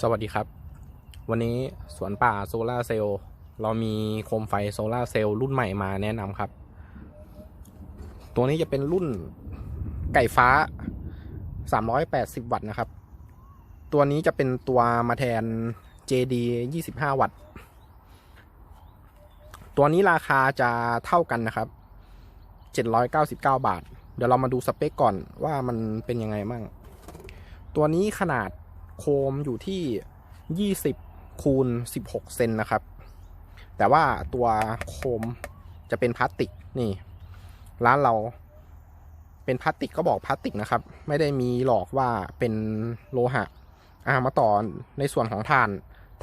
สวัสดีครับ วันนี้สวนป่าโซลาเซลล์เรามีโคมไฟโซลาเซลล์รุ่นใหม่มาแนะนำครับ ตัวนี้จะเป็นรุ่นไก่ฟ้า 380 วัตต์นะครับ ตัวนี้จะเป็นตัวมาแทน JD 25 วัตต์ ตัวนี้ราคาจะเท่ากันนะครับ 799 บาท เดี๋ยวเรามาดูสเปคก่อนว่ามันเป็นยังไงมั่งตัวนี้ขนาด โคมอยู่ที่ 20 คูณ 16 เซนนะครับ แต่ว่าตัวโคมจะเป็นพลาสติกนี่ ร้านเราเป็นพลาสติกก็บอกพลาสติกนะครับ ไม่ได้มีหลอกว่าเป็นโลหะอ่ามาต่อในส่วนของถ่าน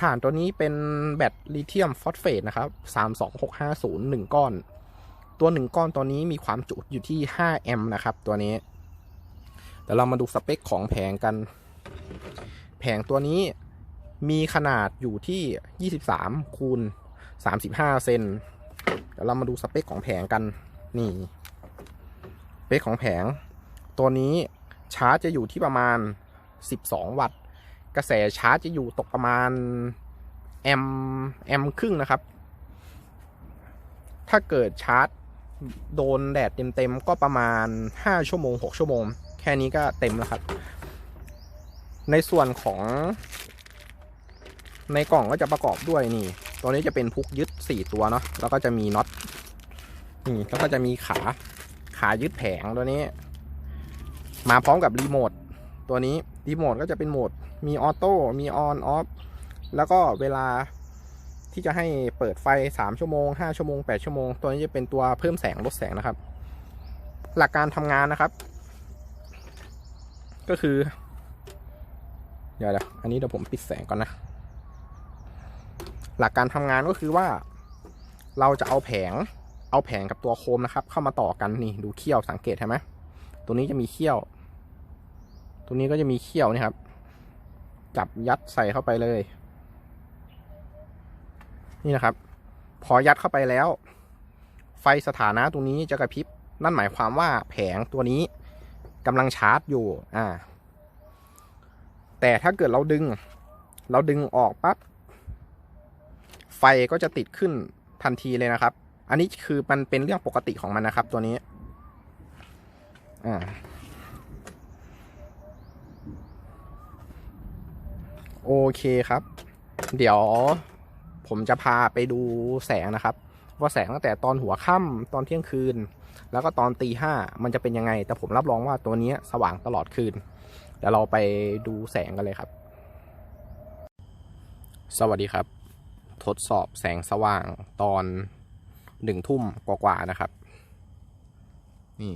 ถ่านตัวนี้เป็นแบตลิเธียมฟอสเฟตนะครับ32650 1 ก้อน ตัว 1 ก้อนตัวนี้มีความจุอยู่ที่ 5 แอมป์นะครับ ตัวนี้เดี๋ยวเรามาดูสเปคของแผงกัน แผงตัวนี้มีขนาดอยู่ที่ 23 คูณ 35 เซน เดี๋ยวเรามาดูสเปคของแผงกัน นี่สเปคของแผง ตัวนี้ชาร์จจะอยู่ที่ประมาณ 12 วัตต์ กระแสชาร์จจะอยู่ตกประมาณแอมแอมครึ่งนะครับ ถ้าเกิดชาร์จโดนแดดเต็มๆก็ประมาณ 5 ชั่วโมง 6 ชั่วโมง แค่นี้ก็เต็มแล้วครับ ในส่วนของในกล่องก็จะประกอบด้วยนี่ ตัวนี้จะเป็นพุกยึด 4 ตัวเนาะ แล้วก็จะมีน็อต นี่ แล้วก็จะมีขา ขายึดแผงตัวนี้ มาพร้อมกับรีโมท ตัวนี้ รีโมทก็จะเป็นโหมด มีออโต้ มีออน ออฟ แล้วก็เวลาที่จะให้เปิดไฟ 3 ชั่วโมง 5 ชั่วโมง 8 ชั่วโมง ตัวนี้จะเป็นตัวเพิ่มแสงลดแสงนะครับ หลักการทำงานนะครับ ก็คือ เดี๋ยวเดี๋ยวอันนี้เดี๋ยวผมปิดแสงก่อนนะ หลักการทำงานก็คือว่า เราจะเอาแผง เอาแผงกับตัวโคมนะครับ เข้ามาต่อกันนี่ดูเขี้ยวสังเกตเห็นไหมตัวนี้จะมีเขี้ยว ตัวนี้ก็จะมีเขี้ยวนี่ครับ จับยัดใส่เข้าไปเลย นี่นะครับ พอยัดเข้าไปแล้ว ไฟสถานะตรงนี้จะกระพริบ นั่นหมายความว่าแผงตัวนี้กำลังชาร์จอยู่ อ่า แต่ถ้าเกิดเราดึง เราดึงออกปั๊บไฟก็จะติดขึ้นทันทีเลยนะครับ อันนี้คือมันเป็นเรื่องปกติของมันนะครับ ตัวนี้อ่าโอเคครับ เดี๋ยวผมจะพาไปดูแสงนะครับ ว่าแสงตั้งแต่ตอนหัวค่ำตอนเที่ยงคืน แล้วก็ตอนตีห้ามันจะเป็นยังไง แต่ผมรับรองว่าตัวนี้สว่างตลอดคืน เดี๋ยวเราไปดูแสงกันเลยครับ สวัสดีครับ ทดสอบแสงสว่างตอนหนึ่งทุ่มกว่าๆนะครับ นี่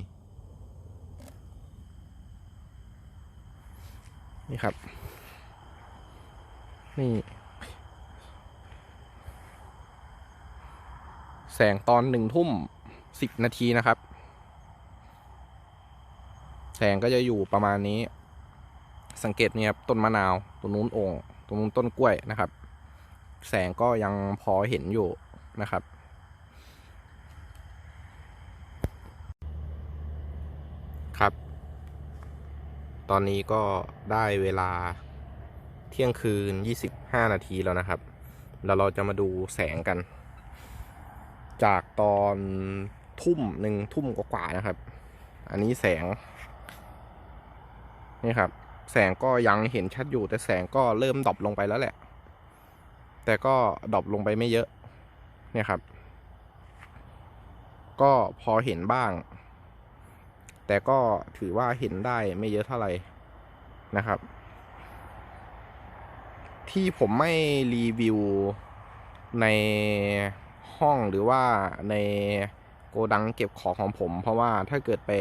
นี่ครับ นี่ แสงตอนหนึ่งทุ่มสิบนาทีนะครับ แสงก็จะอยู่ประมาณนี้ สังเกตเนี่ยครับต้นมะนาวตรงนู้นโอ่งตรงนู้นต้นกล้วยนะครับ แสงก็ยังพอเห็นอยู่นะครับครับ ตอนนี้ก็ได้เวลาเที่ยงคืน 25 นาทีแล้วนะครับ แล้วเราจะมาดูแสงกัน จากตอนทุ่มหนึ่งทุ่มกว่าๆนะครับ อันนี้แสง นี่ครับ แสงก็ยังเห็นชัดอยู่ แต่แสงก็เริ่มดรอปลงไปแล้วแหละ แต่ก็ดรอปลงไปไม่เยอะ เนี่ยครับ ก็พอเห็นบ้าง แต่ก็ถือว่าเห็นได้ไม่เยอะเท่าไหร่นะครับ ที่ผมไม่รีวิวในห้องหรือว่าในโกดังเก็บของของผม เพราะว่าถ้าเกิดไป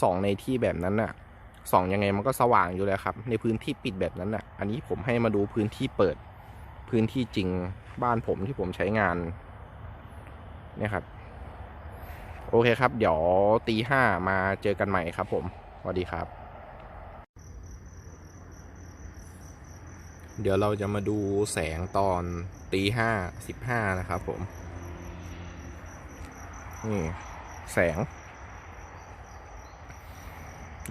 ส่องในที่แบบนั้นน่ะ ส่องยังไงมันก็สว่างอยู่แล้วครับ ในพื้นที่ปิดแบบนั้นน่ะ อันนี้ผมให้มาดูพื้นที่เปิด พื้นที่จริงบ้านผมที่ผมใช้งานเนี่ยครับ โอเคครับ เดี๋ยวตีห้ามาเจอกันใหม่ครับผมสวัสดีครับ เดี๋ยวเราจะมาดูแสงตอนตีห้าสิบห้านะครับผม นี่ แสง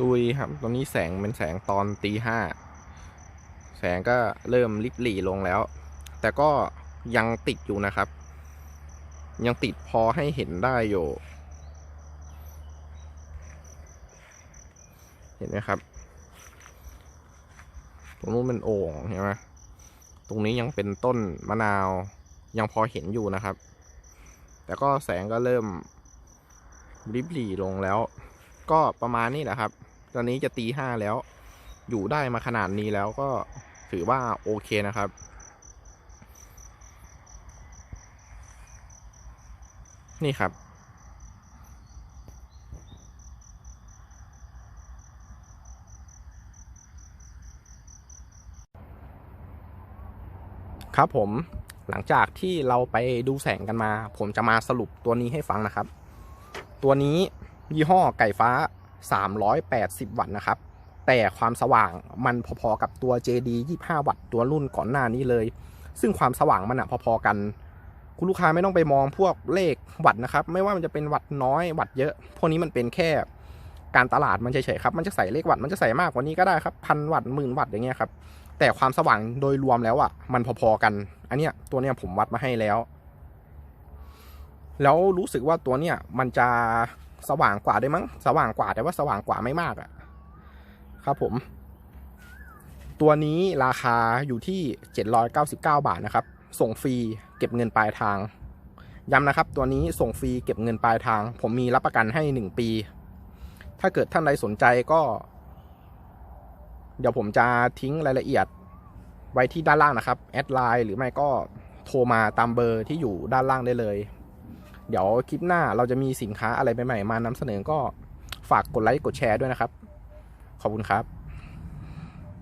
ดีครับ ตอนนี้แสงเป็นแสงตอนตีห้า แสงก็เริ่มริบหรี่ลงแล้ว แต่ก็ยังติดอยู่นะครับ ยังติดพอให้เห็นได้อยู่ เห็นไหมครับ ตรงนู้นเป็นโอ่งเห็นไหมตรงนี้ยังเป็นต้นมะนาว ยังพอเห็นอยู่นะครับ แต่ก็แสงก็เริ่มริบหรี่ลงแล้ว ก็ประมาณนี้แหละครับ ตอนนี้จะตีห้าแล้ว อยู่ได้มาขนาดนี้แล้วก็ถือว่าโอเคนะครับ นี่ครับ ครับผมหลังจากที่เราไปดูแสงกันมา ผมจะมาสรุปตัวนี้ให้ฟังนะครับ ตัวนี้ยี่ห้อไก่ฟ้า 380 วัตต์นะครับ แต่ความสว่างมันพอๆกับตัว JD 25 วัตต์ตัวรุ่นก่อนหน้านี้เลย ซึ่งความสว่างมันอะพอๆกัน คุณลูกค้าไม่ต้องไปมองพวกเลขวัตต์นะครับ ไม่ว่ามันจะเป็นวัตต์น้อยวัตต์เยอะ พวกนี้มันเป็นแค่การตลาดมันเฉยๆครับ มันจะใส่เลขวัตต์มันจะใส่มากกว่านี้ก็ได้ครับพันวัตต์หมื่นวัตต์อย่างเงี้ยครับ แต่ความสว่างโดยรวมแล้วอะมันพอๆกัน อันเนี้ยตัวเนี้ยผมวัดมาให้แล้ว แล้วรู้สึกว่าตัวเนี้ยมันจะ สว่างกว่าด้วยมั้ง สว่างกว่าแต่ว่าสว่างกว่าไม่มากอะครับผม ตัวนี้ราคาอยู่ที่ 799 บาทนะครับ ส่งฟรีเก็บเงินปลายทาง ย้ำนะครับ ตัวนี้ส่งฟรีเก็บเงินปลายทาง ผมมีรับประกันให้ 1 ปี ถ้าเกิดท่านใดสนใจก็ เดี๋ยวผมจะทิ้งรายละเอียดไว้ที่ด้านล่างนะครับ แอดไลน์หรือไม่ก็โทรมาตามเบอร์ที่อยู่ด้านล่างได้เลย เดี๋ยวคลิปหน้าเราจะมีสินค้าอะไรใหม่ๆมานำเสนอก็ฝากกดไลค์กดแชร์ด้วยนะครับ ขอบคุณครับ